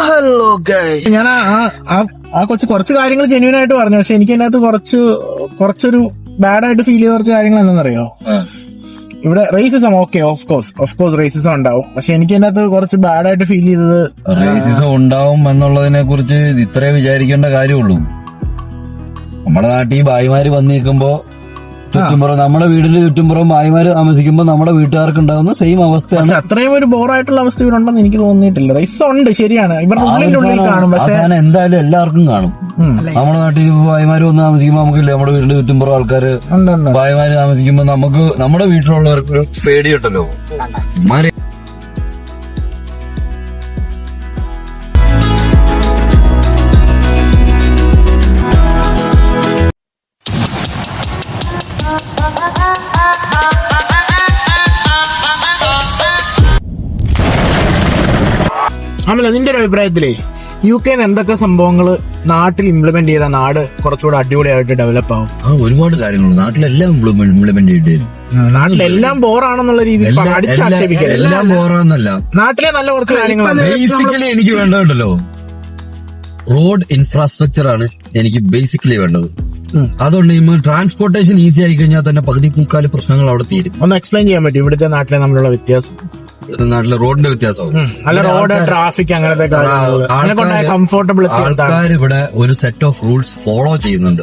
Hello ഗൈ ഞാൻ ആ ആ- ആ- ആ കൊച്ചു കുറച്ച് കാര്യങ്ങൾ ജെന്യൂൻ ആയിട്ട് പറഞ്ഞു. പക്ഷെ എനിക്ക് അതിനകത്ത് കുറച്ച് കുറച്ചൊരു ബാഡ് ആയിട്ട് ഫീൽ ചെയ്ത കുറച്ച് കാര്യങ്ങൾ എന്താണെന്നറിയോ? ഇവിടെ racism okay of course of course racism ഉണ്ടാവും. പക്ഷെ എനിക്ക് അതിനകത്ത് കുറച്ച് ബാഡ് ആയിട്ട് ഫീൽ ചെയ്തത് റേസിസം ഉണ്ടാവും എന്നുള്ളതിനെ കുറിച്ച് ഇത്രേ വിചാരിക്കേണ്ട കാര്യമുള്ളൂ നമ്മുടെ നാട്ടിൽ ഭായിമാര് വന്നു നിൽക്കുമ്പോ ചുറ്റുമ്പുറം നമ്മുടെ വീടിന്റെ ചുറ്റുമ്പുറം ഭായിമാര് താമസിക്കുമ്പോൾ നമ്മുടെ വീട്ടുകാർക്ക് ഉണ്ടാവുന്ന സെയിം അവസ്ഥയാണ് അത്രയും ഒരു ബോറായിട്ടുള്ള അവസ്ഥ ഇവിടെ ഉണ്ടെന്ന് എനിക്ക് തോന്നിയിട്ടില്ല. റൈസ് ഉണ്ട് ശരിയാണ്. സാധനം എന്തായാലും എല്ലാവർക്കും കാണും. നമ്മുടെ നാട്ടിൽ ഭായിമാര് വന്ന് താമസിക്കുമ്പോൾ നമുക്കില്ലേ നമ്മുടെ വീടിന്റെ ചുറ്റുമ്പുറം ആൾക്കാര് ഭായിമാര് താമസിക്കുമ്പോ നമുക്ക് നമ്മുടെ വീട്ടിലുള്ളവർക്ക് പേടിയുണ്ടല്ലോ. ഇമ്മാര് നിന്റെ ഒരു അഭിപ്രായത്തിലേ യു കെ എന്തൊക്കെ സംഭവങ്ങൾ നാട്ടിൽ ഇംപ്ലിമെന്റ് ചെയ്ത നാട് കുറച്ചുകൂടെ അടിപൊളിയായിട്ട് ഡെവലപ്പ് ആവും? ആ ഒരുപാട് കാര്യങ്ങളുണ്ട് നാട്ടിലെല്ലാം ഇംപ്ലിമെന്റ് ചെയ്തിട്ട് വരും നാട്ടിലെല്ലാം ബോറാണെന്നുള്ള രീതിയിൽ എല്ലാ- ബോറാണെന്നല്ല നാട്ടിലെ നല്ല കുറച്ച് കാര്യങ്ങളാണ്. ബേസിക്കലി എനിക്ക് വേണ്ടതുണ്ടല്ലോ. റോഡ് ഇൻഫ്രാസ്ട്രക്ചർ ആണ് എനിക്ക് ബേസിക്കലി വേണ്ടത്. അതുകൊണ്ട് ഇമ്മ ട്രാൻസ്പോർട്ടേഷൻ ഈസി ആയി കഴിഞ്ഞാൽ തന്നെ പകുതി മുക്കാൽ പ്രശ്നങ്ങൾ അവിടെ തീരും. ഒന്ന് എക്സ്പ്ലെയിൻ ചെയ്യാൻ പറ്റും. ഇവിടുത്തെ നാട്ടിലെ തമ്മിലുള്ള വ്യത്യാസം. ഇവിടുത്തെ നാട്ടിലെ റോഡിന്റെ വ്യത്യാസമാവും. അല്ല റോഡ് ട്രാഫിക് അങ്ങനത്തെ കംഫോർട്ടബിൾ ആൾക്കാർ ഇവിടെ ഒരു സെറ്റ് ഓഫ് റൂൾസ് ഫോളോ ചെയ്യുന്നുണ്ട്.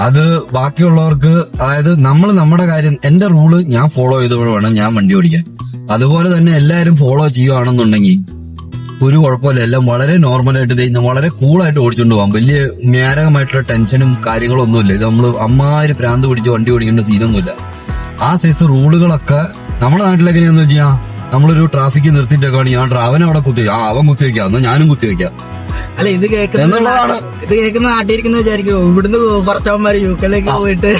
അത് ബാക്കിയുള്ളവർക്ക് അതായത് നമ്മൾ നമ്മുടെ കാര്യം എന്റെ റൂൾ ഞാൻ ഫോളോ ചെയ്തപ്പോഴും വേണം ഞാൻ വണ്ടി ഓടിക്കാൻ. അതുപോലെ തന്നെ എല്ലാവരും ഫോളോ ചെയ്യുകയാണെന്നുണ്ടെങ്കിൽ ഒരു കുഴപ്പമില്ല. എല്ലാം വളരെ നോർമലായിട്ട് വളരെ കൂളായിട്ട് ഓടിച്ചുകൊണ്ട് പോകാം. വലിയ മാരകമായിട്ടുള്ള ടെൻഷനും കാര്യങ്ങളും ഒന്നുമില്ല ഇത് നമ്മൾ അമ്മാര് ഭ്രാന്ത് പിടിച്ച് വണ്ടി ഓടിക്കേണ്ട സീനൊന്നുമില്ല ആ സൈസ് റൂളുകളൊക്കെ നമ്മുടെ നാട്ടിലൊക്കെ എങ്ങനെയാന്ന് വെച്ചാൽ നമ്മളൊരു ട്രാഫിക് നിർത്തിന്റെ കാണി ഞാൻ അവൻ അവിടെ കുത്തി ആ അവൻ കുത്തി വെക്കാം. എന്നാ ഞാനും കുത്തി വെക്കാം. അല്ല ഇത് കേൾക്കുന്ന ഇത് കേൾക്കുന്ന നാട്ടിലിരിക്കുന്ന വിചാരിക്കും ഇവിടുന്ന് കുറച്ചവന്മാര് യു കെയിലേക്ക് പോയിട്ട്.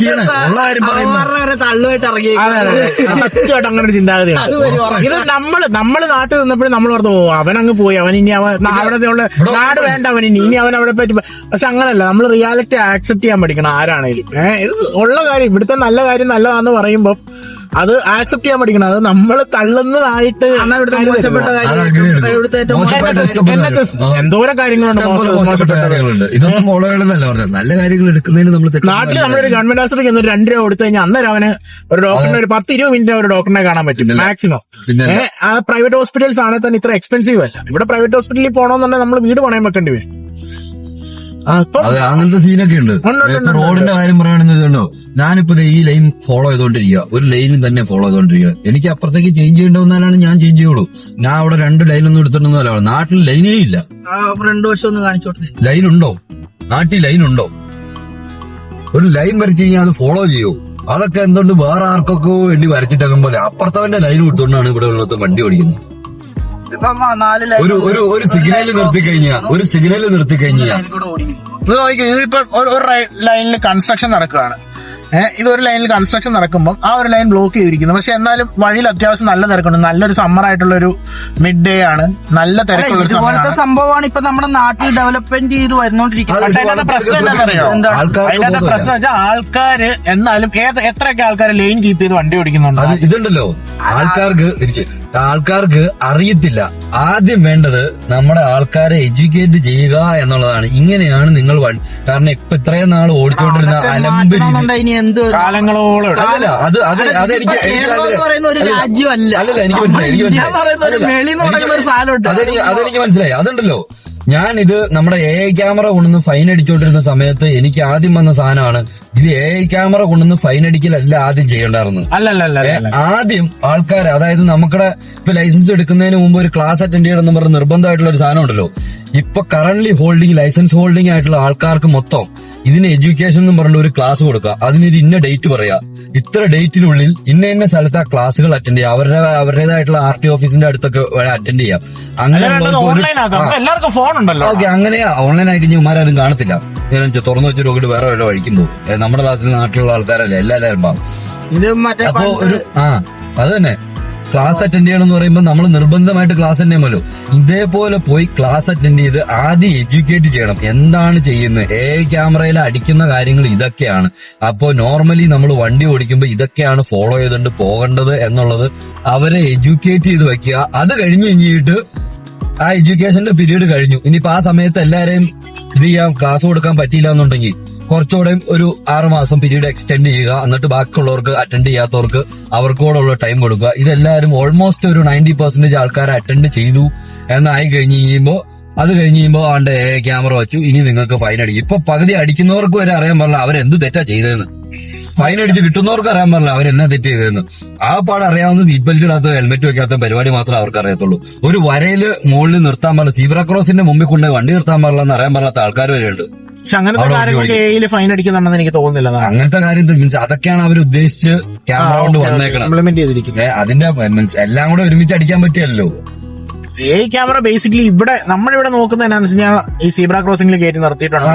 ചെയ്യണേ? ഉള്ള കാര്യം പറയുന്നത് തള്ളുമായിട്ട് ഇറങ്ങി. സത്യമായിട്ട് അങ്ങനെ ഒരു ചിന്താഗതിയാണ്. ഇത് നമ്മൾ നമ്മൾ നാട്ടിൽ നിന്നപ്പോഴും നമ്മൾ ഓർത്ത് ഓ അവൻ അങ്ങ് പോയി. അവൻ ഇനി അവൻ അവിടെ ഉള്ള നാട് വേണ്ട അവൻ ഇനി ഇനി അവൻ അവിടെ പറ്റി പക്ഷെ അങ്ങനല്ല. നമ്മൾ റിയാലിറ്റി ആക്സെപ്റ്റ് ചെയ്യാൻ പഠിക്കണം ആരാണെങ്കിലും. ഏഹ് ഉള്ള കാര്യം ഇവിടുത്തെ നല്ല കാര്യം നല്ലതാന്ന് പറയുമ്പോ അത് ആക്സെപ്റ്റ് ചെയ്യാൻ പഠിക്കണം. അത് നമ്മൾ തള്ളുന്നതായിട്ട്. എന്തോരം കാര്യങ്ങളുണ്ട്. ഇതൊന്നും മോളകളെന്നല്ല പറഞ്ഞത്. നല്ല കാര്യങ്ങൾ എടുക്കുന്നതിന് നമ്മൾ നാട്ടിൽ നമ്മളൊരു ഗവൺമെന്റ് ആശുപത്രി ചെന്ന് രണ്ട് രൂപ കൊടുത്തു കഴിഞ്ഞാൽ അന്നേരം അവന് ഒരു ഡോക്ടറിനെ ഒരു പത്ത് ഇരുപത് മിനിറ്റ് ഒരു ഡോക്ടറിനെ കാണാൻ പറ്റില്ല മാക്സിമം. പിന്നെ ആ പ്രൈവറ്റ് ഹോസ്പിറ്റൽസ് ആണെങ്കിൽ തന്നെ ഇത്ര എക്സ്പെൻസീവ് അല്ല. ഇവിടെ പ്രൈവറ്റ് ഹോസ്പിറ്റലിൽ പോകണമെന്നുണ്ടെങ്കിൽ നമ്മൾ വീട് പണയം വെക്കേണ്ടി വരും. അതെ അങ്ങനത്തെ സീനൊക്കെ ഉണ്ട് റോഡിന്റെ കാര്യം പറയുകയാണെന്നുണ്ടോ ഞാനിപ്പോ ഈ ലൈൻ ഫോളോ ചെയ്തോണ്ടിരിക്കുക. ഒരു ലൈനിൽ തന്നെ ഫോളോ ചെയ്തോണ്ടിരിക്കുക. എനിക്ക് അപ്പുറത്തേക്ക് ചേഞ്ച് ചെയ്യേണ്ടവന്നാലാണ് ഞാൻ ചേഞ്ച് ചെയ്യുള്ളൂ. ഞാൻ അവിടെ രണ്ട് ലൈനൊന്നും എടുത്തിട്ടുണ്ടെന്നല്ല നാട്ടിൽ ലൈനേ ഇല്ല. ആ ഫ്രണ്ട് വശം ഒന്ന് കാണിച്ചോട്ടെ. ലൈൻ ഉണ്ടോ? നാട്ടിൽ ലൈൻ ഉണ്ടോ? ഒരു ലൈൻ വരച്ചു കഴിഞ്ഞാൽ അത് ഫോളോ ചെയ്യൂ. അതൊക്കെ എന്തുകൊണ്ട് വേറെ ആർക്കൊക്കെ വേണ്ടി വരച്ചിട്ടേക്കും പോലെ? അപ്പുറത്തവന്റെ ലൈൻ വിട്ടുകൊണ്ടാണ് ഇവിടെ ഉള്ളത് വണ്ടി ഓടിക്കുന്നത്. ഒരു ഒരു ഒരു സിഗ്നൽ നിർത്തി കഴിഞ്ഞാ ഒരു സിഗ്നൽ നിർത്തി ഓടിക്കും ഇത് ഇതിപ്പോ ഒരു ഒരു ലൈനിൽ കൺസ്ട്രക്ഷൻ നടക്കുകയാണ്. ഏഹ് ഇത് ഒരു ലൈനിൽ കൺസ്ട്രക്ഷൻ നടക്കുമ്പോൾ ആ ഒരു ലൈൻ ബ്ലോക്ക് ചെയ്തിരിക്കുന്നു. പക്ഷെ എന്നാലും വഴിയിൽ അത്യാവശ്യം നല്ല തിരക്കുണ്ട്. നല്ലൊരു സമ്മർ ആയിട്ടുള്ള ഒരു മിഡ് ഡേ ആണ് നല്ല തിരക്കുള്ള ഇതുപോലത്തെ സംഭവമാണ് ഇപ്പൊ നമ്മുടെ നാട്ടിൽ ഡെവലപ്മെന്റ് ചെയ്ത് വരുന്നോണ്ടിരിക്കുന്നത് പക്ഷെ അതിനകത്ത് പ്രശ്നം എന്താണെന്നറിയോ? അതിനകത്ത് പ്രശ്നം വെച്ചാൽ ആൾക്കാര് എന്നാലും ഏത് എത്രയൊക്കെ ആൾക്കാർ ലൈൻ കീപ്പ് ചെയ്ത് വണ്ടി ഓടിക്കുന്നുണ്ട്? ഇതുണ്ടല്ലോ. ആൾക്കാർക്ക്. ആൾക്കാർക്ക് അറിയത്തില്ല. ആദ്യം വേണ്ടത് നമ്മുടെ ആൾക്കാരെ എഡ്യൂക്കേറ്റ് ചെയ്യുക എന്നുള്ളതാണ്. ഇങ്ങനെയാണ് നിങ്ങൾ കാരണം ഇപ്പൊ ഇത്രയും നാൾ ഓടിച്ചോണ്ടിരുന്ന അലമ്പ് അല്ല. അത് അത് അതെനിക്ക് അല്ലല്ല. അല്ലല്ല എനിക്ക് മനസ്സിലായി അതെനിക്ക് മനസ്സിലായി. അതുണ്ടല്ലോ. ഞാൻ ഇത് നമ്മുടെ എ ഐ ക്യാമറ കൊണ്ടുവന്ന് ഫൈൻ അടിച്ചോണ്ടിരുന്ന സമയത്ത് എനിക്ക് ആദ്യം വന്ന സാധനമാണ്. ഇത് എ ഐ ക്യാമറ കൊണ്ടുവന്ന് ഫൈൻ അടിക്കലല്ല ആദ്യം ചെയ്യണ്ടായിരുന്നു ആദ്യം ആൾക്കാർ അതായത് നമ്മുടെ ഇപ്പൊ ലൈസൻസ് എടുക്കുന്നതിന് മുമ്പ് ഒരു ക്ലാസ് അറ്റൻഡ് ചെയ്യണം എന്ന് പറഞ്ഞ നിർബന്ധമായിട്ടുള്ള ഒരു സാധനം ഉണ്ടല്ലോ. ഇപ്പൊ കറന്റ് ഹോൾഡിംഗ് ലൈസൻസ് ഹോൾഡിംഗ് ആയിട്ടുള്ള ആൾക്കാർക്ക് മൊത്തം ഇതിന് എഡ്യൂക്കേഷൻ എന്ന് പറഞ്ഞ ഒരു ക്ലാസ് കൊടുക്കുക. അതിനൊരു ഇന്ന ഡേറ്റ് പറയാ. ഇത്ര ഡേറ്റിനുള്ളിൽ ഇന്ന ഇന്ന സ്ഥലത്ത് ആ ക്ലാസ്സുകൾ അറ്റൻഡ് ചെയ്യാം അവരുടെ അവരുടേതായിട്ടുള്ള ആർ ടി ഓഫീസിന്റെ അടുത്തൊക്കെ അറ്റൻഡ് ചെയ്യാം അങ്ങനെ എല്ലാവർക്കും ഫോൺ ഉണ്ടല്ലോ. ഓക്കെ അങ്ങനെയാ ഓൺലൈൻ ആയി കഴിഞ്ഞാൽ ഉമാരും കാണത്തില്ല. ഞാൻ തുറന്നു വെച്ച് രോഗിയുടെ വേറെ വല്ല വഴിക്കും പോകും. നമ്മുടെ ഭാഗത്ത് നാട്ടിലുള്ള ആൾക്കാരല്ലേ എല്ലാവരും പാവം ഇത് മറ്റേ അപ്പൊ ഒരു ആ അത് തന്നെ. ക്ലാസ് അറ്റൻഡ് ചെയ്യണം എന്ന് പറയുമ്പോൾ നമ്മൾ നിർബന്ധമായിട്ട് ക്ലാസ് അറ്റൻഡ് ചെയ്യുമല്ലോ. ഇതേപോലെ പോയി ക്ലാസ് അറ്റൻഡ് ചെയ്ത് ആദ്യം എഡ്യൂക്കേറ്റ് ചെയ്യണം. എന്താണ് ചെയ്യുന്നത്? ഏ ക്യാമറയിൽ അടിക്കുന്ന കാര്യങ്ങൾ ഇതൊക്കെയാണ്. അപ്പോൾ നോർമലി നമ്മൾ വണ്ടി ഓടിക്കുമ്പോൾ ഇതൊക്കെയാണ് ഫോളോ ചെയ്തുകൊണ്ട് പോകേണ്ടത് എന്നുള്ളത് അവരെ എഡ്യൂക്കേറ്റ് ചെയ്ത് വെക്കുക. അത് കഴിഞ്ഞ് കഴിഞ്ഞിട്ട് ആ എഡ്യൂക്കേഷന്റെ പീരീഡ് കഴിഞ്ഞു. ഇനിയിപ്പോ ആ സമയത്ത് എല്ലാരെയും ഇത് ചെയ്യാം. ക്ലാസ് കൊടുക്കാൻ പറ്റിയില്ല എന്നുണ്ടെങ്കിൽ കുറച്ചുകൂടെ ഒരു ആറുമാസം പീരീഡ് എക്സ്റ്റെൻഡ് ചെയ്യുക. എന്നിട്ട് ബാക്കിയുള്ളവർക്ക് അറ്റൻഡ് ചെയ്യാത്തവർക്ക് അവർക്കോടുള്ള ടൈം കൊടുക്കുക. ഇതെല്ലാവരും ഓൾമോസ്റ്റ് ഒരു നയന്റി പെർസെന്റേജ് ആൾക്കാർ അറ്റൻഡ് ചെയ്തു. എന്നായി കഴിഞ്ഞ് കഴിയുമ്പോൾ അത് കഴിഞ്ഞ് കഴിയുമ്പോൾ ആണ്ട് ക്യാമറ വെച്ചു. ഇനി നിങ്ങൾക്ക് ഫൈൻ അടിക്കും ഇപ്പൊ പകുതി അടിക്കുന്നവർക്ക് വരെ അറിയാൻ പറഞ്ഞ അവരെന്ത് തെറ്റാ ചെയ്തതെന്ന് ഫൈൻ അടിച്ച് കിട്ടുന്നവർക്ക് അറിയാൻ പറഞ്ഞില്ല അവരെന്നാ തെറ്റ് ചെയ്തതെന്ന് ആ പാട് അറിയാവുന്ന സീറ്റ് ബെൽറ്റ് ഇടാത്ത ഹെൽമെറ്റ് വെക്കാത്ത പരിപാടി മാത്രമേ അവർക്ക് അറിയത്തുള്ളൂ. ഒരു വരയിൽ മുകളിൽ നിർത്താൻ പറഞ്ഞ സീബ്ര ക്രോസിന്റെ മുമ്പിൽ കൊണ്ട് വണ്ടി നിർത്താൻ എന്ന് അറിയാൻ പറഞ്ഞാത്ത ആൾക്കാർ വരെയുണ്ട്. പക്ഷെ അങ്ങനത്തെ കാര്യങ്ങൾക്ക് എയിൽ ഫൈൻ അടിക്കുന്നുണ്ടെന്ന് എനിക്ക് തോന്നുന്നില്ല അങ്ങനത്തെ കാര്യം മീൻസ് അതൊക്കെയാണ് അവർ ഉദ്ദേശിച്ച് ക്യാമറ കൊണ്ട് വന്നേക്കണം ഇംപ്ലിമെന്റ് ചെയ്തിരിക്കുന്നത്. ഏ, അതിന്റെ മീൻസ് എല്ലാം കൂടെ ഒരുമിച്ച് അടിക്കാൻ പറ്റിയല്ലോ. എ ക്യാമറ ബേസിക്കലി ഇവിടെ നമ്മളിവിടെ നോക്കുന്നത് എന്നാന്ന് വെച്ച് കഴിഞ്ഞാൽ ഈ സീബ്ര ക്രോസിംഗിൽ കയറ്റി നിർത്തിയിട്ടുണ്ടോ?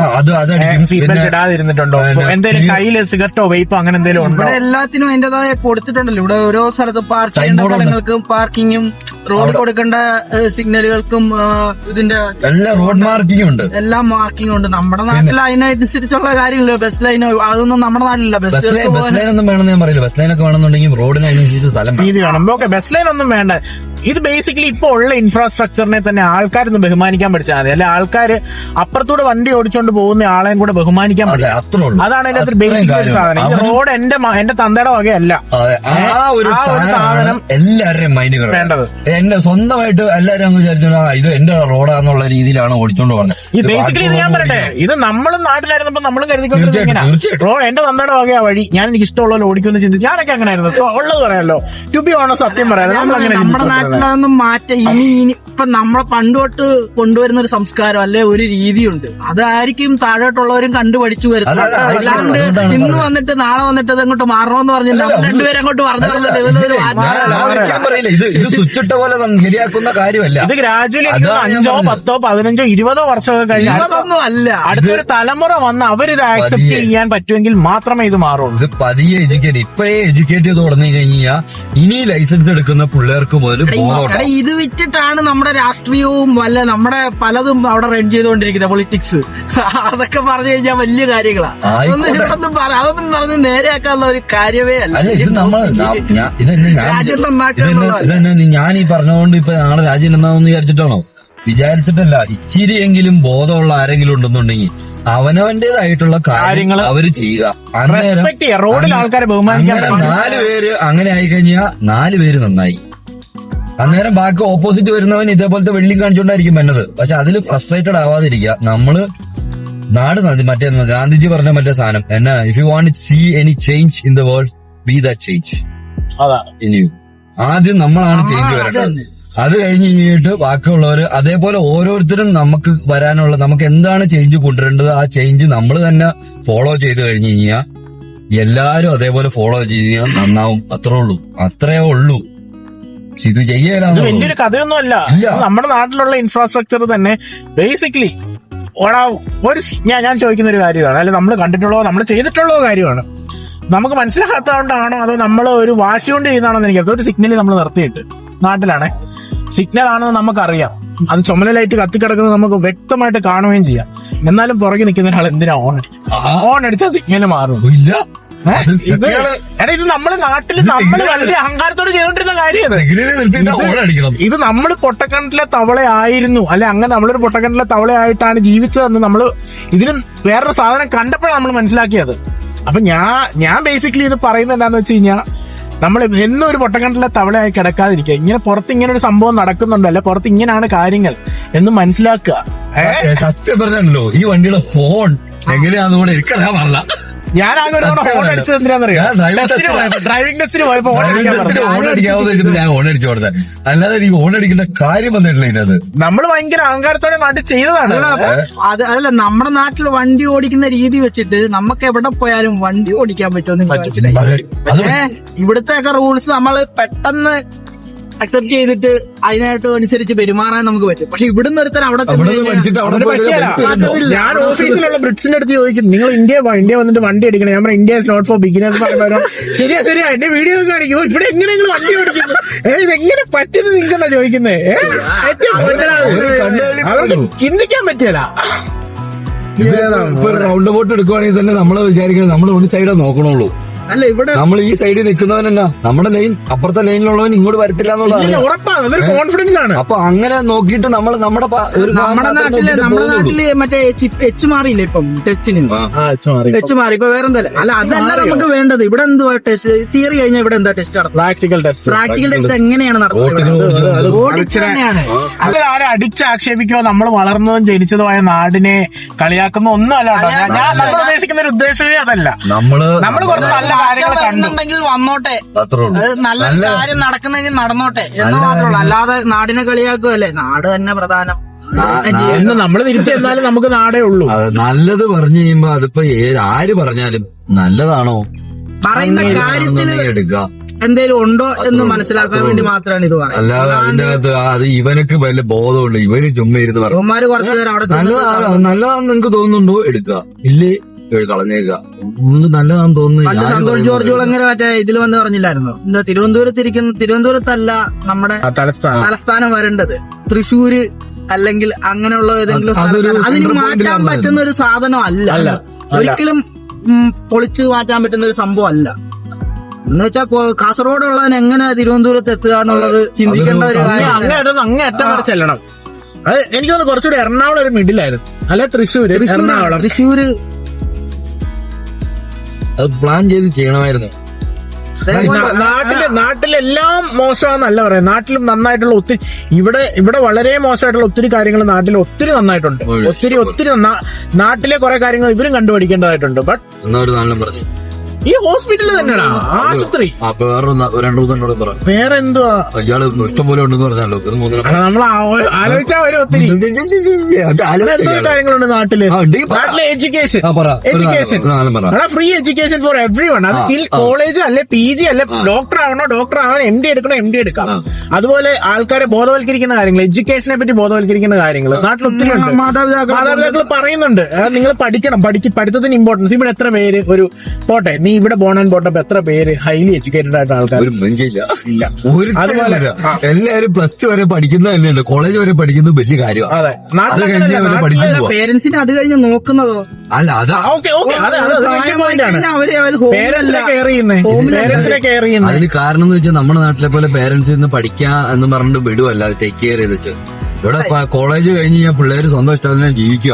Seat belt ഇടാതിരുന്നിട്ടുണ്ടോ? എന്തെങ്കിലും കയ്യിൽ സിഗരറ്റോ വെയ്പ്പോ അങ്ങനെ എന്തെങ്കിലും ഉണ്ടോ? ഇവിടെ എല്ലാത്തിനും അതിന്റേതായ കൊടുത്തിട്ടുണ്ടല്ലോ. ഇവിടെ ഓരോ സ്ഥലത്ത് പാർക്കിംഗ് പാർക്കിങ്ങും റോഡ് കൊടുക്കേണ്ട സിഗ്നലുകൾക്കും ഇതിന്റെ എല്ലാ റോഡ് മാർക്കിംഗ് ഉണ്ട്. എല്ലാ മാർക്കിംഗ് ഉണ്ട്. നമ്മുടെ നാട്ടിൽ അതിനനുസരിച്ചുള്ള കാര്യങ്ങളില്ല ബസ് ലൈൻ അതൊന്നും നമ്മുടെ നാട്ടിലില്ല. ബസ് ലൈൻ ഒന്നും വേണമെന്ന് ഞാൻ പറയില്ല. ബസ് ലൈൻ ഒക്കെ വേണമെന്നുണ്ടെങ്കിൽ റോഡിനനുസരിച്ച് സ്ഥലം ബസ് ലൈൻ ഒന്നും വേണ്ട. ഇത് ബേസിക്കലി ഇപ്പൊ ഉള്ള ഇൻഫ്രാസ്ട്രക്ചറിനെ തന്നെ ആൾക്കാരൊന്നും ബഹുമാനിക്കാൻ പഠിച്ചാൽ മതി. അല്ലെ ആൾക്കാർ അപ്പുറത്തൂടെ വണ്ടി ഓടിച്ചുകൊണ്ട് പോകുന്ന ആളെയും കൂടെ ബഹുമാനിക്കാൻ പറ്റില്ല പഠിക്കും. അതാണ് അതിന്റെ അത്രയും ബേസിക്. സാധനം. റോഡ് എന്റെ എന്റെ തന്തയുടെ വകയല്ല. ആ ഒരു സാധനം എല്ലാവരുടെയും വേണ്ടത്. എന്റെ സ്വന്തമായിട്ട് എല്ലാവരും വിചാരിച്ചു ഇത് എന്റെ റോഡാന്നുള്ള രീതിയിലാണ് ഓടിച്ചോണ്ട് പോകുന്നത് ഇത് ബേസിക്കലി ഞാൻ പറയട്ടെ ഇത് നമ്മളും നാട്ടിലായിരുന്നപ്പോ നമ്മളും തീർച്ചയായിട്ടും. റോഡ് എന്റെ തന്തയുടെ വകയാ വഴി. ഞാൻ എനിക്ക് ഇഷ്ടമുള്ള ഓടിക്കുമെന്ന് ചിന്തിച്ചു ഞാനൊക്കെ അങ്ങനെ ആയിരുന്നു ഉള്ളത് പറയാലോ. ടു ബി ഓണ സത്യം പറയാലോ നമ്മൾ അങ്ങനെ മാറ്റം ഇനി ഇനി ഇപ്പൊ നമ്മളെ പണ്ടുതൊട്ട് കൊണ്ടുവരുന്ന ഒരു സംസ്കാരം അല്ലെ ഒരു രീതിയുണ്ട്. അതായിരിക്കും താഴോട്ടുള്ളവരും കണ്ടുപഠിച്ചു വരുന്നത്. അല്ലാണ്ട് ഇന്ന് വന്നിട്ട് നാളെ വന്നിട്ട് അത് അങ്ങോട്ട് മാറണമെന്ന് പറഞ്ഞില്ല. നമ്മൾ രണ്ടുപേരും അങ്ങോട്ട് പറഞ്ഞു ഇത് ഇത് പോലെ കാര്യമല്ല. ഇത് ഗ്രാജുവലി അഞ്ചോ. പത്തോ പതിനഞ്ചോ ഇരുപതോ വർഷമൊക്കെ കഴിഞ്ഞാൽ അതൊന്നും അല്ല. അടുത്തൊരു തലമുറ വന്ന് അവരിത് ആക്സെപ്റ്റ്. ചെയ്യാൻ പറ്റുമെങ്കിൽ മാത്രമേ ഇത് മാറുള്ളൂ. ഇത് പതിയെ എഡ്യൂക്കേറ്റ് ഇപ്പഴേ എഡ്യൂക്കേറ്റ് ചെയ്ത് തുടങ്ങി കഴിഞ്ഞാൽ ഇനി ലൈസൻസ് എടുക്കുന്ന പിള്ളേർക്ക് മുതൽ എടാ, ഇത് വിറ്റിട്ടാണ് നമ്മുടെ രാഷ്ട്രീയവും അല്ല നമ്മുടെ പലതും അവിടെ റൺ ചെയ്തുകൊണ്ടിരിക്കുന്ന പൊളിറ്റിക്സ് അതൊക്കെ പറഞ്ഞു കഴിഞ്ഞാൽ വലിയ കാര്യങ്ങളാണ് അതൊന്നും. ഇവിടൊന്നും അതൊന്നും പറഞ്ഞ് നേരെയാക്കാനുള്ള ഒരു കാര്യമേ അല്ല. ഇത് നമ്മൾ ഞാൻ ഇതെന്നെ ഞാൻ രാജ്യം നന്നാക്കുക ഇതെന്നെ എന്നുള്ളതല്ല. ഇതെന്നെ നീ- ഞാൻ ഈ പറഞ്ഞുകൊണ്ട് ഇപ്പൊ നാളെ രാജ്യം നന്നാവെന്ന് വിചാരിച്ചിട്ടാണോ? വിചാരിച്ചിട്ടല്ല ഇച്ചിരിയെങ്കിലും ബോധമുള്ള ആരെങ്കിലും ഉണ്ടെന്നുണ്ടെങ്കിൽ അവനവന്റേതായിട്ടുള്ള കാര്യങ്ങൾ അവർ ചെയ്യുക. അന്നേരം. നാല് പേര് അങ്ങനെ ആയി കഴിഞ്ഞാൽ നാല് പേര് നന്നായി. അന്നേരം ബാക്കി ഓപ്പോസിറ്റ് വരുന്നവൻ ഇതേപോലത്തെ വെള്ളിയും കാണിച്ചുകൊണ്ടായിരിക്കും വന്നത് പക്ഷെ അതിൽ ഫ്രസ്ട്രേറ്റഡ് ആവാതിരിക്കുക. നമ്മൾ നാട് നന്ദി മറ്റേ ഗാന്ധിജി പറഞ്ഞ മറ്റേ സാധനം. എന്നാ if you want see any change in the world be that change ആദ്യം നമ്മളാണ് ചേഞ്ച് വരേണ്ടത്. അത് കഴിഞ്ഞ് കഴിഞ്ഞിട്ട് ബാക്കിയുള്ളവര് അതേപോലെ ഓരോരുത്തരും നമുക്ക് വരാനുള്ള നമുക്ക് എന്താണ് ചേഞ്ച് കൊണ്ടുവരേണ്ടത്? ആ ചേഞ്ച് നമ്മൾ തന്നെ ഫോളോ ചെയ്ത് കഴിഞ്ഞ് കഴിഞ്ഞാൽ എല്ലാരും അതേപോലെ ഫോളോ ചെയ്ത് കഴിഞ്ഞാൽ നന്നാവും. അത്രേ ഉള്ളൂ. അത്രേ ഉള്ളൂ. പക്ഷെ ഇത് ചെയ്യലാണ്? വലിയൊരു കഥയൊന്നും അല്ല. നമ്മുടെ നാട്ടിലുള്ള ഇൻഫ്രാസ്ട്രക്ചർ തന്നെ ബേസിക്കലി ഒരു സ്- ഞാൻ ഞാൻ ചോദിക്കുന്ന ഒരു കാര്യമാണ്. അല്ലെ നമ്മൾ കണ്ടിട്ടുള്ളതോ നമ്മൾ ചെയ്തിട്ടുള്ളതോ കാര്യമാണ്. നമുക്ക് മനസ്സിലാക്കാത്തതുകൊണ്ടാണോ അതോ നമ്മൾ ഒരു വാശി കൊണ്ട് ചെയ്യുന്നതാണോ എന്ന് എനിക്ക് ഒരു സിഗ്നൽ നമ്മൾ നിർത്തിയിട്ട് നാട്ടിലാണേ. സിഗ്നൽ ആണെന്ന് നമുക്കറിയാം. അത് ചുമല ലൈറ്റ് കത്തിക്കിടക്കുന്നത് നമുക്ക് വ്യക്തമായിട്ട് കാണുകയും ചെയ്യാം. എന്നാലും പുറകെ നിൽക്കുന്ന ഒരാൾ എന്തിനാ ഓൺ അടിക്കും ഓൺ അടിച്ചാൽ സിഗ്നൽ മാറും. ഇല്ല. എടാ ഇത് നമ്മൾ നാട്ടിൽ നമ്മൾ വലിയ അഹങ്കാരത്തോട് ചെയ്തോണ്ടിരുന്ന കാര്യമാണ് ഇത്. നമ്മൾ പൊട്ടക്കണ്ടിലെ തവളയായിരുന്നു അല്ലെ അങ്ങനെ നമ്മളൊരു പൊട്ടക്കണ്ടിലെ തവളയായിട്ടാണ് ജീവിച്ചതെന്ന് നമ്മൾ ഇതിലും വേറൊരു സാധനം കണ്ടപ്പോഴാണ് നമ്മൾ മനസ്സിലാക്കിയത്. അപ്പൊ ഞാൻ ഞാൻ ബേസിക്കലി ഇത് പറയുന്നത് എന്താന്ന് വെച്ച് കഴിഞ്ഞാൽ നമ്മൾ എന്നും ഒരു പൊട്ടക്കണ്ടിലെ തവളയായി കിടക്കാതിരിക്കുക. ഇങ്ങനെ പുറത്ത് ഇങ്ങനെ ഒരു സംഭവം നടക്കുന്നുണ്ടോ. അല്ലെ പുറത്ത് ഇങ്ങനെയാണ് കാര്യങ്ങൾ എന്ന് മനസ്സിലാക്കുക. സത്യം പറഞ്ഞല്ലോ ഈ വണ്ടിയുടെ ഫോൺ എങ്ങനെയാന്ന് കൂടെ ഇരിക്കലാ പറഞ്ഞ ഞാൻ അങ്ങോട്ട് ഓൺ അടിച്ചത് എന്തിനാണെന്നറിയോ ഡ്രൈവിംഗ് ടെസ്റ്റിന് പോയപ്പോ ഓൺ വെച്ചിട്ട് ഞാൻ ഓൺ അടിച്ചു കൊടുത്തത് അല്ലാതെ എനിക്ക് ഓൺ അടിക്കേണ്ട കാര്യം വന്നിട്ടില്ല ഇതിനകത്ത്. നമ്മൾ ഭയങ്കര അഹങ്കാരത്തോടെ നാട്ടിൽ ചെയ്തതാണ്. അത് അതല്ല നമ്മുടെ നാട്ടിൽ വണ്ടി ഓടിക്കുന്ന രീതി വെച്ചിട്ട് നമുക്ക് എവിടെ പോയാലും വണ്ടി ഓടിക്കാൻ പറ്റുമെന്ന് ഇവിടുത്തെ ഒക്കെ റൂൾസ് നമ്മൾ പെട്ടെന്ന് അക്സെപ്റ്റ് ചെയ്തിട്ട് അതിനായിട്ട് അനുസരിച്ച് പെരുമാറാൻ നമുക്ക് പറ്റും. പക്ഷെ ഇവിടുന്ന് ഒരുത്തൻ അവിടെ. ഞാൻ ഓഫീസിലുള്ള ബ്രിഡ്സിന്റെ അടുത്ത് ചോദിക്കും നിങ്ങൾ ഇന്ത്യ ഇന്ത്യ വന്നിട്ട് വണ്ടി അടിക്കണം ഞാൻ പറഞ്ഞു ഇന്ത്യ നോട്ട് ഫോർ ബിഗിനേഴ്സ് പറയുമ്പോൾ ശരിയാ ശരിയാ എന്റെ വീഡിയോ കാണിക്കും. ഇവിടെ എങ്ങനെ നിങ്ങൾ വണ്ടി ഓടിക്കുന്നു? ഏ, ഇതെങ്ങനെ പറ്റുന്നത് നിങ്ങൾക്കെന്നാ ചോദിക്കുന്നത് അവർക്ക് ചിന്തിക്കാൻ പറ്റിയല്ല. ഇപ്പൊ റൗണ്ട് ബോട്ട് എടുക്കുവാണെങ്കിൽ തന്നെ നമ്മൾ വിചാരിക്കുന്നത് നമ്മൾ ഒരു സൈഡാ നോക്കണുള്ളൂ. അല്ല ഇവിടെ നമ്മൾ ഈ സൈഡിൽ നിൽക്കുന്നവനെന്നാ നമ്മുടെ ലൈൻ അപ്പുറത്തെ ലൈനിലുള്ളവൻ ഇങ്ങോട്ട് വരത്തില്ല എന്നുള്ളതാണ്. ഉറപ്പാണ്. അതൊരു കോൺഫിഡൻസ് ആണ്. അപ്പൊ അങ്ങനെ നോക്കിയിട്ട് നമ്മൾ നമ്മുടെ പ- ഒരു നമ്മുടെ ഭാഗത്ത് നാട്ടിൽ നോക്കിയിട്ട് നമ്മുടെ പോകുന്നുള്ളൂ. നാട്ടിൽ മറ്റേ എച്ച് മാറിയില്ലേ ഇപ്പം? ടെസ്റ്റിന് എച്ച് മാറി. ഇപ്പൊ വേറെന്താ അല്ല അതല്ല നമുക്ക് വേണ്ടത്. ഇവിടെ എന്തുവാ ടെസ്റ്റ് തിയറി കഴിഞ്ഞാൽ ഇവിടെ എന്താ ടെസ്റ്റ് നടത്തുന്നത്? പ്രാക്ടിക്കൽ ടെസ്റ്റ് പ്രാക്ടിക്കൽ ടെസ്റ്റ് എങ്ങനെയാണ് നടത്തുന്നത് ഓടിച്ച് തന്നെയാണ്. അല്ല ആരെ അടിച്ചാക്ഷേപിക്കോ നമ്മൾ വളർന്നതും ജനിച്ചതുമായ നാടിനെ കളിയാക്കുന്ന ഒന്നും അല്ല കേട്ടോ. ഞാൻ- ഞാൻ നമ്മൾ ഉദ്ദേശിക്കുന്ന ഒരു ഉദ്ദേശമേ അതല്ല. നമ്മൾ നമ്മൾ കുറച്ച് നല്ല കാര്യങ്ങൾ കണ്ടു. വന്നോട്ടെ. അത്രേ ഉള്ളൂ. അത് നല്ല നല്ല കാര്യം നടക്കുന്നെങ്കിൽ നടന്നോട്ടെ എന്ന് മാത്രമേ ഉള്ളൂ. അല്ലാതെ നാടിനെ കളിയാക്കുമല്ലേ നാട് തന്നെ പ്രധാനം. എന്ന് നമ്മൾ തിരിച്ചു ചെന്നാലും നമുക്ക് നാടേ ഉള്ളൂ. അത് നല്ലത് പറഞ്ഞു കഴിയുമ്പോ അതിപ്പോ ഏ- ആര് പറഞ്ഞാലും നല്ലതാണോ? പറയുന്ന കാര്യത്തിൽ ആണെന്നുണ്ടെങ്കിൽ എടുക്കുക എന്തേലും ഉണ്ടോ എന്ന് മനസ്സിലാക്കാൻ വേണ്ടി മാത്രമാണ് ഇത് പറയുന്നത്. അല്ലാതെ അതിന്റെ അകത്ത് ആ, അത് ഇവനക്ക് വല്ല ബോധമുണ്ട്. ഇവന് ചുമ്മാ ഇരുന്ന് പറഞ്ഞു യുവമാര് കുറച്ചു പേര് അവിടെ ചെന്നിട്ട് നല്ലതാണ് നല്ലതാണെന്ന് നിങ്ങക്ക് തോന്നുന്നുണ്ടോ? എടുക്കുക ഇല്ലേ? കളഞ്ഞേക്കുക നിങ്ങൾക്ക് നല്ലതാണെന്ന് പണ്ട് സന്തോഷ്? ജോർജ് കുളങ്ങര മറ്റേ ഇതിൽ വന്ന് പറഞ്ഞില്ലായിരുന്നോ? എന്താ തിരുവനന്തപുരത്ത് ഇരിക്കുന്ന തിരുവനന്തപുരത്തല്ല നമ്മുടെ ആ തലസ്ഥാനം. തലസ്ഥാനം വരേണ്ടത്. തൃശ്ശൂര് അല്ലെങ്കിൽ അങ്ങനെയുള്ള ഏതെങ്കിലും അത് അതൊരു സ്ഥലത്താണ്. അതിന് central point മാറ്റാൻ പറ്റുന്ന ഒരു സാധനം അല്ല. അല്ല. ഒരിക്കലും ഉം, പൊളിച്ച് മാറ്റാൻ പറ്റുന്ന ഒരു സംഭവം അല്ല. എന്ന് വെച്ചാൽ കാസർഗോഡ് ഉള്ളവൻ എങ്ങനെ തിരുവനന്തപുരത്ത് എത്തുക എന്നുള്ളത് ചിന്തിക്കേണ്ട ഒരു അങ്ങ് കാര്യം അങ്ങേറ്റം അങ്ങേറ്റം വരെ ചെല്ലണം. അത് എനിക്ക് തോന്നുന്നു കുറച്ചുകൂടി എറണാകുളം ഒരു മിഡിലായിരുന്നു അല്ലെ തൃശ്ശൂര് എറണാകുളം. തൃശ്ശൂര് അത് പ്ലാൻ ചെയ്ത് ചെയ്യണമായിരുന്നു. നാട്ടിൽ നാട്ടിലെല്ലാം മോശമാണെന്നല്ല പറയാം. നാട്ടിലും നന്നായിട്ടുള്ള ഒത്തിരി ഇവിടെ ഇവിടെ വളരെ മോശമായിട്ടുള്ള ഒത്തിരി കാര്യങ്ങൾ നാട്ടിൽ ഒത്തിരി നന്നായിട്ടുണ്ട്. ഒത്തിരി ഒത്തിരി നാട്ടിലെ കുറെ കാര്യങ്ങൾ ഇവരും കണ്ടുപിടിക്കേണ്ടതായിട്ടുണ്ട് ബട്ട് എന്നാ ഒരു നാലെണ്ണം പറഞ്ഞു. ഈ ഹോസ്പിറ്റലിൽ തന്നെയാണ് ആശുപത്രി അപ്പൊ വേറെ രണ്ടു മൂന്നെണ്ണോട് പറ വേറെ എന്തുവാ ഇയാൾ ഇഷ്ടം പോലെ ഉണ്ടെന്ന് പറഞ്ഞാലോ ഇത് മൂന്നെണ്ണം നമ്മൾ ആലോചിച്ചാ വരും ഒത്തിരി. കാര്യങ്ങളുണ്ട് നാട്ടിൽ നാട്ടിലെ education. Education. Free education for everyone അത്. കോളേജ് അല്ലെ പി ജി അല്ലെ ഡോക്ടർ ആവണോ ഡോക്ടർ ആവണോ എം ഡി എടുക്കണോ എം ഡി എടുക്കാം അതുപോലെ ആൾക്കാരെ ബോധവൽക്കരിക്കുന്ന കാര്യങ്ങൾ എഡ്യൂക്കേഷനെ പറ്റി ബോധവൽക്കരിക്കുന്ന കാര്യങ്ങൾ നാട്ടിൽ ഒത്തിരി മാതാപിതാക്കൾ പറയുന്നുണ്ട് നിങ്ങൾ പഠിക്കണം പഠിക്ക് പഠിത്തത്തിന് ഇമ്പോർട്ടൻസ് ഇവിടെ എത്ര പേര് ഒരു പോട്ടെ നീ ഇവിടെ ബോൺ ആൻഡ് ബോട്ടപ്പ് എത്ര പേര് ഹൈലി എഡ്യൂക്കേറ്റഡ് ആയിട്ട് ആൾക്കാർ ഒരു മനുഷ്യയില്ല ഇല്ല. അതുപോലെ, എല്ലാവരും എല്ലാരും പ്ലസ് ടു വരെ പഠിക്കുന്നത് തന്നെയുണ്ട്. കോളേജ് വരെ പഠിക്കുന്നത് വലിയ കാര്യമാണ് അതെ. അത് കഴിഞ്ഞ് പേരൻസിന് അത് നോക്കുന്നതോ? അല്ല അതാ. ഓക്കെ ഓക്കെ അതിന് കാരണം എന്ന് വെച്ചാൽ നമ്മുടെ നാട്ടിലെ പോലെ പേരൻസിൽ നിന്ന് പഠിക്കാ എന്ന് പറഞ്ഞിട്ട് വിടുവല്ല. ടേക്ക് കെയർ ചെയ്ത് വെച്ച്. ഇവിടെ കോളേജ് കഴിഞ്ഞ് കഴിഞ്ഞാൽ പിള്ളേര് സ്വന്തം ഇഷ്ടത്തിന് ജീവിക്കുക.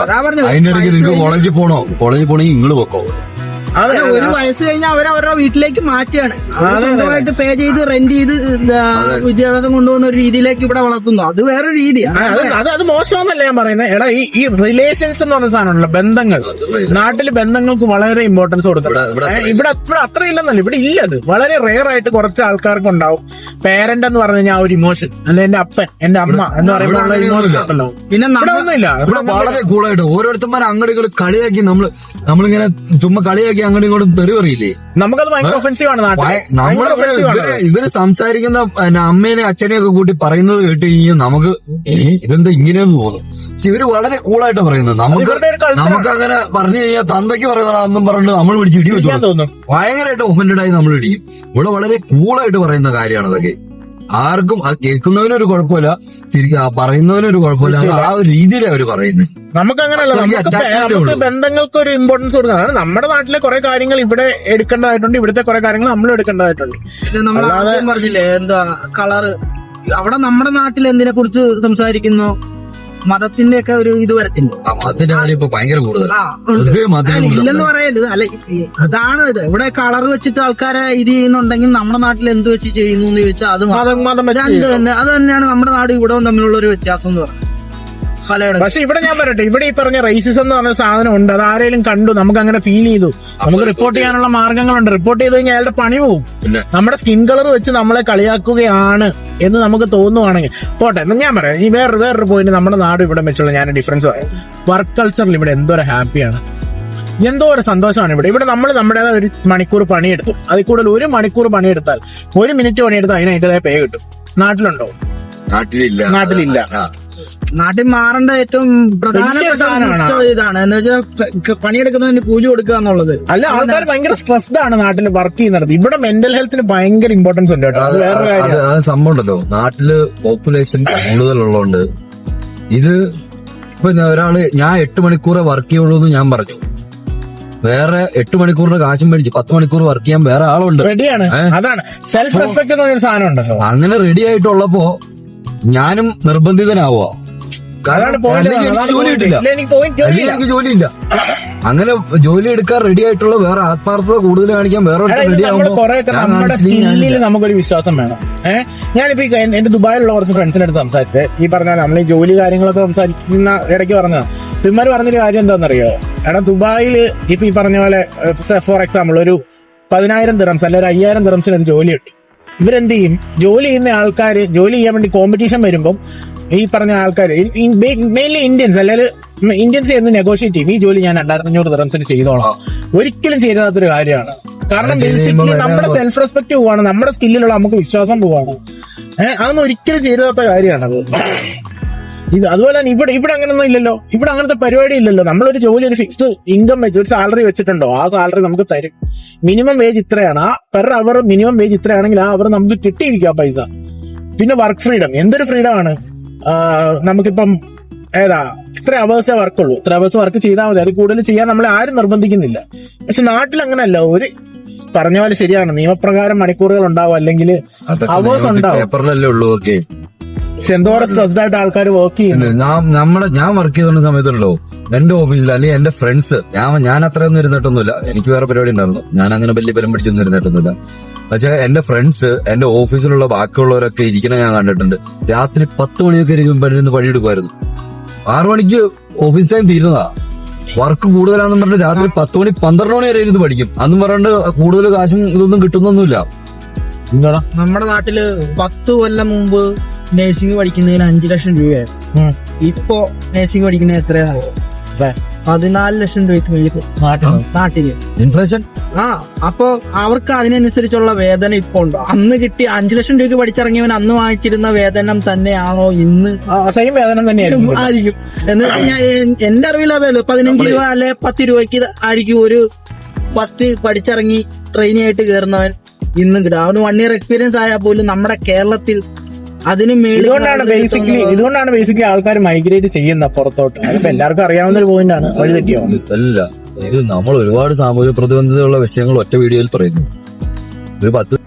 അതിന്റെ ഇടയ്ക്ക് നിങ്ങൾക്ക് കോളേജിൽ പോണോ? കോളേജിൽ പോണെങ്കിൽ നിങ്ങൾ പൊക്കോ. അല്ല, ഒരു വയസ്സ് കഴിഞ്ഞാൽ അവർ അവരുടെ വീട്ടിലേക്ക് മാറ്റുകയാണ്. സ്വന്തമായിട്ട് പേ ചെയ്ത് റെന്റ് ചെയ്ത് വിദ്യാഭ്യാസം കൊണ്ടുപോകുന്ന ഒരു രീതിയിലേക്ക് ഇവിടെ വളർത്തുന്നു. അത് വേറെ രീതി. ആ, അത് അത് മോശമെന്നല്ല ഞാൻ പറയുന്നത് എടാ ഈ ഈ റിലേഷൻസ് എന്ന് പറഞ്ഞ സാധനമുണ്ടല്ലോ ബന്ധങ്ങൾ. നാട്ടിൽ ബന്ധങ്ങൾക്ക് വളരെ ഇമ്പോർട്ടൻസ് കൊടുക്കണം. ഇവിടെ- ഇവിടെ അത്ര ഇല്ലെന്നല്ല ഇവിടെ ഇല്ല അത്. വളരെ റെയർ ആയിട്ട് കുറച്ച് ആൾക്കാർക്ക് ഉണ്ടാവും. പേരന്റ് എന്ന് പറഞ്ഞു കഴിഞ്ഞാൽ ആ ഒരു ഇമോഷൻ അല്ലെ എന്റെ അപ്പൻ എന്റെ അമ്മ എന്ന് പറയുമ്പോൾ ഇമോഷൻ പിന്നെ ഇവിടെ ഒന്നുമില്ല. ഇവിടെ വളരെ കൂളായിട്ട് ഓരോരുത്തന്മാർ അങ്ങടികൾ കളിയാക്കി നമ്മൾ നമ്മളിങ്ങനെ ചുമ്മാ കളിയാക്കി അങ്ങോട്ടും ഇങ്ങോട്ടും തെറി പറയില്ലേ? നമുക്കത് ഭയങ്കര ഒഫൻസീവ് ആണ് നാട്ടിൽ ഭയ- ഭയങ്കര offensive ആണ്. ഇവർ ഇവർ സംസാരിക്കുന്ന പിന്നെ അമ്മേനെ അച്ഛനെ ഒക്കെ കൂട്ടി പറയുന്നത് കേട്ട് കഴിഞ്ഞാൽ നമുക്ക് ഏ, ഇതെന്താ ഇങ്ങനെയെന്ന് തോന്നും. പക്ഷെ ഇവർ വളരെ കൂളായിട്ട് പറയുന്നത്. നമുക്ക് ഇവരുടെ ഒരു culture നമുക്ക് അങ്ങനെ പറഞ്ഞു കഴിഞ്ഞാൽ തന്തയ്ക്ക് പറയുന്നതാണെന്നും പറഞ്ഞിട്ട് നമ്മൾ പിടിച്ച് ഇടി വെച്ചു ഞാൻ ഭയങ്കരമായിട്ട് ഒഫൻഡഡ് ആയി നമ്മൾ ഇടിക്കും ഇവിടെ വളരെ കൂളായിട്ട് പറയുന്ന കാര്യമാണ് അതൊക്കെ. ആർക്കും അത് കേൾക്കുന്നവനൊരു കുഴപ്പമില്ല തിരികെ ആ പറയുന്നവനൊരു കുഴപ്പമില്ല ആ ഒരു രീതിയിലാണ് അവർ പറയുന്നത് നമുക്ക് അങ്ങനെയല്ല നമുക്ക് ബന്ധങ്ങൾക്ക് ഒരു ഇമ്പോർട്ടൻസ് കൊടുക്കുന്നത് നമ്മുടെ നാട്ടിലെ കുറെ കാര്യങ്ങൾ ഇവിടെ എടുക്കേണ്ടതായിട്ടുണ്ട് ഇവിടുത്തെ കുറെ കാര്യങ്ങൾ നമ്മൾ എടുക്കേണ്ടതായിട്ടുണ്ട്. പിന്നെ നമ്മൾ ആദ്യം പറഞ്ഞില്ലേ എന്താ കളറ് അവിടെ നമ്മുടെ നാട്ടിൽ എന്തിനെ കുറിച്ച് സംസാരിക്കുന്നു? മതത്തിന്റെ ഒക്കെ ഒരു ഇത് വരത്തില്ല. ആ മതത്തിന്റെ കാര്യം ഇപ്പൊ ഭയങ്കര കൂടുതൽ ആ ഉണ്ട്. ഇത് മതത്തിന് അല്ല, കൂടുതൽ. ഇല്ലെന്ന് പറയരുത്. അല്ല ഈ- അതാണ് ഇത്. ഇവിടെ കളർ വെച്ചിട്ട് ആൾക്കാരെ ഇത് ചെയ്യുന്നുണ്ടെങ്കിൽ നമ്മുടെ നാട്ടിൽ എന്ത് വെച്ച് ചെയ്യുന്നു എന്ന് ചോദിച്ചാൽ അത് മതം മതം വെച്ച് രണ്ട് തന്നെ. അത് തന്നെയാണ് നമ്മുടെ നാട് ഇവിടവും തമ്മിലുള്ള ഒരു വ്യത്യാസം എന്ന് പറയുന്നത് പലയിടത്തും പക്ഷെ ഇവിടെ ഞാൻ പറയട്ടെ ഇവിടെ ഈ പറഞ്ഞ റേസിസം എന്ന് പറഞ്ഞ സാധനം ഉണ്ട് അത് ആരെങ്കിലും കണ്ടു നമുക്ക് അങ്ങനെ ഫീൽ ചെയ്തു നമുക്ക് റിപ്പോർട്ട് ചെയ്യാനുള്ള മാർഗങ്ങളുണ്ട്. റിപ്പോർട്ട് ചെയ്ത് കഴിഞ്ഞാൽ അയാളുടെ പണി പിന്നെ? നമ്മുടെ സ്കിൻ കളർ വെച്ച് നമ്മളെ കളിയാക്കുകയാണ് എന്ന് നമുക്ക് തോന്നുവാണെങ്കിൽ പോട്ടെ എന്ന് ഞാൻ പറയാം. ഈ വേറെ വേറൊരു പോയിന്റ് നമ്മുടെ നാട് ഇവിടെ വെച്ചുള്ള ഞാൻ ഡിഫറൻസ് പറയാം. വർക്ക് കൾച്ചറിൽ ഇവിടെ എന്തോരം ഹാപ്പിയാണ് എന്തോ ഒരു സന്തോഷമാണ് ഇവിടെ. ഇവിടെ നമ്മൾ നമ്മുടേതായ ഒരു മണിക്കൂർ പണിയെടുത്തു. അതിൽ കൂടുതൽ ഒരു മണിക്കൂർ പണിയെടുത്താൽ ഒരു മിനിറ്റ് പണിയെടുത്താൽ അതിന് അതിന്റെതായ പേ കിട്ടും. നാട്ടിലുണ്ടോ? നാട്ടിലില്ല. നാട്ടിലില്ല. നാട്ടിൽ മാറേണ്ട ഏറ്റവും പ്രധാനപ്പെട്ട ഒരു. ഇതാണ്. എന്ന് വെച്ചാൽ പണിയെടുക്കുന്നതിന് കൂലി കൊടുക്കുക എന്നുള്ളത്. അല്ല ആൾക്കാർ ഭയങ്കര സ്ട്രെസ്ഡ് ആണ് നാട്ടിൽ വർക്ക് ചെയ്യുന്നത് ഇവിടെ മെന്റൽ ഹെൽത്തിന് ഭയങ്കര ഇമ്പോർട്ടൻസ് ഉണ്ട് കേട്ടോ. അത് വേറെ അത് കാര്യം അത് സംഭവം ഉണ്ടല്ലോ. നാട്ടിൽ പോപ്പുലേഷൻ കൂടുതലുള്ളതുകൊണ്ട് ഇത് ഇപ്പൊ ഞാൻ ഒരാൾ ഞാൻ എട്ട് മണിക്കൂറേ വർക്ക് ചെയ്യുള്ളൂ എന്ന് ഞാൻ പറഞ്ഞു. വേറെ എട്ട് മണിക്കൂറിന്റെ കാശും മേടിച്ച് പത്ത് മണിക്കൂർ വർക്ക് ചെയ്യാൻ വേറെ ആളുണ്ട്. റെഡിയാണ് ഏ? അതാണ്. സെൽഫ് റെസ്പെക്ട് സാധനം ഉണ്ടല്ലോ. അങ്ങനെ റെഡി ആയിട്ടുള്ളപ്പോ ഞാനും നിർബന്ധിതനാവുക. എനിക്ക് ജോലി ഇല്ല, അങ്ങനെ ജോലി എടുക്കാൻ റെഡി ആയിട്ടുള്ള വേറെ ആത്മാർത്ഥത കൂടുതൽ കാണിക്കാൻ വേറെ റെഡി നമ്മുടെ സ്കില്ലിൽ. നമുക്കൊരു വിശ്വാസം വേണം. ഏഹ് ഞാനിപ്പോ എന്റെ ദുബായിലുള്ള കുറച്ച് ഫ്രണ്ട്സിന്റെ അടുത്ത് സംസാരിച്ച്. ഈ പറഞ്ഞ നമ്മൾ ഈ ജോലി കാര്യങ്ങളൊക്കെ സംസാരിക്കുന്ന ഇടയ്ക്ക് പറഞ്ഞതാ. പിന്മാര് പറഞ്ഞൊരു കാര്യം എന്താണെന്നറിയോ? എടാ ദുബായിൽ ഇപ്പൊ ഈ പറഞ്ഞ പോലെ ഫോർ എക്സാമ്പിൾ ഒരു പതിനായിരം ദിറംസ് അല്ലെ ഒരു അയ്യായിരം ദിറംസിന് ഒരു ജോലി കിട്ടും. ഇവരെന്ത് ചെയ്യും? ജോലി ചെയ്യുന്ന ആൾക്കാർ ജോലി ചെയ്യാൻ വേണ്ടി കോമ്പറ്റീഷൻ വരുമ്പം ഈ പറഞ്ഞ ആൾക്കാർ മെയിൻലി ഇന്ത്യൻസ് അല്ലെങ്കിൽ ഇന്ത്യൻസ് എന്ന് നെഗോഷിയേറ്റ് ചെയ്യും ഈ ജോലി ഞാൻ രണ്ടായിരത്തി അഞ്ഞൂറ് ദിറംസിന് ചെയ്തോളാം ഒരിക്കലും ചെയ്താത്തൊരു കാര്യമാണ്. കാരണം ബേസിക്കലി നമ്മുടെ സെൽഫ് റെസ്പെക്ട് പോവാണ് നമ്മുടെ സ്കില്ലിലുള്ള നമുക്ക് വിശ്വാസം പോവാണ്. ഏഹ് അതൊന്നും ഒരിക്കലും ചെയ്താത്ത കാര്യമാണത്. ഇത് അതുപോലെ തന്നെ ഇവിടെ ഇവിടെ അങ്ങനൊന്നും ഇല്ലല്ലോ. ഇവിടെ അങ്ങനത്തെ പരിപാടി ഇല്ലല്ലോ. നമ്മളൊരു ജോലി ഒരു ഫിക്സ്ഡ് ഇൻകം വെച്ച് ഒരു സാലറി വെച്ചിട്ടുണ്ടോ? ആ സാലറി നമുക്ക് തരും. മിനിമം വേജ് ഇത്രയാണ്. ആ പെർ അവർ മിനിമം വേജ് ഇത്രയാണെങ്കിൽ ആ അവർ നമുക്ക് കിട്ടിയിരിക്കും ആ പൈസ. പിന്നെ വർക്ക് ഫ്രീഡം എന്തൊരു ഫ്രീഡം ആണ്? നമുക്കിപ്പം ഏതാ ഇത്ര അവേഴ്സേ വർക്കുള്ളൂ ഇത്ര അവേഴ്സ് വർക്ക് ചെയ്താൽ മതി. അത് കൂടുതൽ ചെയ്യാൻ നമ്മളെ ആരും നിർബന്ധിക്കുന്നില്ല. പക്ഷെ നാട്ടിൽ അങ്ങനല്ല ഒരു പറഞ്ഞ പോലെ ശരിയാണ്. നിയമപ്രകാരം മണിക്കൂറുകൾ ഉണ്ടാവും. അല്ലെങ്കിൽ അവേഴ്സ് ഉണ്ടാവും. പേപ്പറിലല്ലേ ഉള്ളൂ ഓക്കെ പക്ഷെ എന്തോരം സ്ട്രെസ്ഡ് ആയിട്ട് ആൾക്കാർ വർക്ക് ചെയ്യുന്നത് ഞാൻ വർക്ക് ചെയ്തുകൊണ്ട സമയത്തുണ്ടല്ലോ എന്റെ ഓഫീസിൽ അല്ലെങ്കിൽ എന്റെ ഫ്രണ്ട്സ് ഞാൻ ഞാൻ അത്രയൊന്നും ഇരുന്നിട്ടൊന്നുമില്ല. എനിക്ക് വേറെ പരിപാടി ഉണ്ടായിരുന്നു. ഞാൻ അങ്ങനെ വലിയ ബലം പിടിച്ചൊന്നും ഇരുന്നിട്ടൊന്നുമില്ല. പക്ഷെ എന്റെ ഫ്രണ്ട്സ് എന്റെ ഓഫീസിലുള്ള ബാക്കിയുള്ളവരൊക്കെ ഇരിക്കണ ഞാൻ കണ്ടിട്ടുണ്ട്. രാത്രി പത്ത് മണിയൊക്കെ ഇരിക്കുമ്പോൾ ഇരുന്ന് പണിയെടുക്കുമായിരുന്നു. ആറു മണിക്ക് ഓഫീസ് ടൈം തീരുന്നതാ. വർക്ക് കൂടുതലാണെന്ന് പറഞ്ഞിട്ട് രാത്രി പത്ത് മണി പന്ത്രണ്ട് മണി വരെ ഇരുന്ന് പഠിക്കും. അന്നും പറഞ്ഞിട്ട് കൂടുതൽ കാശും ഇതൊന്നും കിട്ടുന്നൊന്നുമില്ല. എന്താടാ നമ്മുടെ നാട്ടിൽ പത്ത് കൊല്ലം മുമ്പ് നഴ്സിംഗ് പഠിക്കുന്നതിന് അഞ്ചു ലക്ഷം രൂപയായിരുന്നു. ഇപ്പോ നഴ്സിംഗ് പഠിക്കുന്നത് എത്രയാണ് എത്ര? പതിനാല് ലക്ഷം രൂപയ്ക്ക് മേളിൽ നാട്ടിൽ? ഇൻഫ്ലേഷൻ ആ അപ്പൊ അവർക്ക് അതിനനുസരിച്ചുള്ള വേതനം ഇപ്പൊ ഉണ്ടോ. അന്ന് കിട്ടി അഞ്ചു ലക്ഷം രൂപയ്ക്ക് പഠിച്ചിറങ്ങിയവൻ അന്ന് വാങ്ങിച്ചിരുന്ന വേതനം തന്നെയാണോ ഇന്ന്? സെയിം വേതനം തന്നെയായിരിക്കും ആയിരിക്കും. എന്ന് വെച്ചാൽ ഞാൻ എന്റെ അറിവിൽ അതല്ലോ. പതിനഞ്ച് രൂപ അല്ലെ പത്ത് രൂപയ്ക്ക് ആയിരിക്കും ഒരു ഫസ്റ്റ് പഠിച്ചിറങ്ങി ട്രെയിനി ആയിട്ട് കയറുന്നവൻ ഇന്നും കിട്ടും. അവന് വൺ ഇയർ എക്സ്പീരിയൻസ് ആയാൽ പോലും നമ്മുടെ കേരളത്തിൽ അതിന് ഇതുകൊണ്ടാണ് ബേസിക്കലി ഇതുകൊണ്ടാണ് ബേസിക്കലി ആൾക്കാർ മൈഗ്രേറ്റ് ചെയ്യുന്ന പുറത്തോട്ട്. അതിപ്പോ എല്ലാവർക്കും അറിയാവുന്ന ഒരു പോയിന്റ് ആണ്. വഴി തെറ്റിയോ? അല്ല ഇത് നമ്മൾ ഒരുപാട് സാമൂഹ്യ പ്രതിബന്ധതയുള്ള വിഷയങ്ങൾ ഒറ്റ വീഡിയോയിൽ പറയുന്നു. ഒരു പത്ത്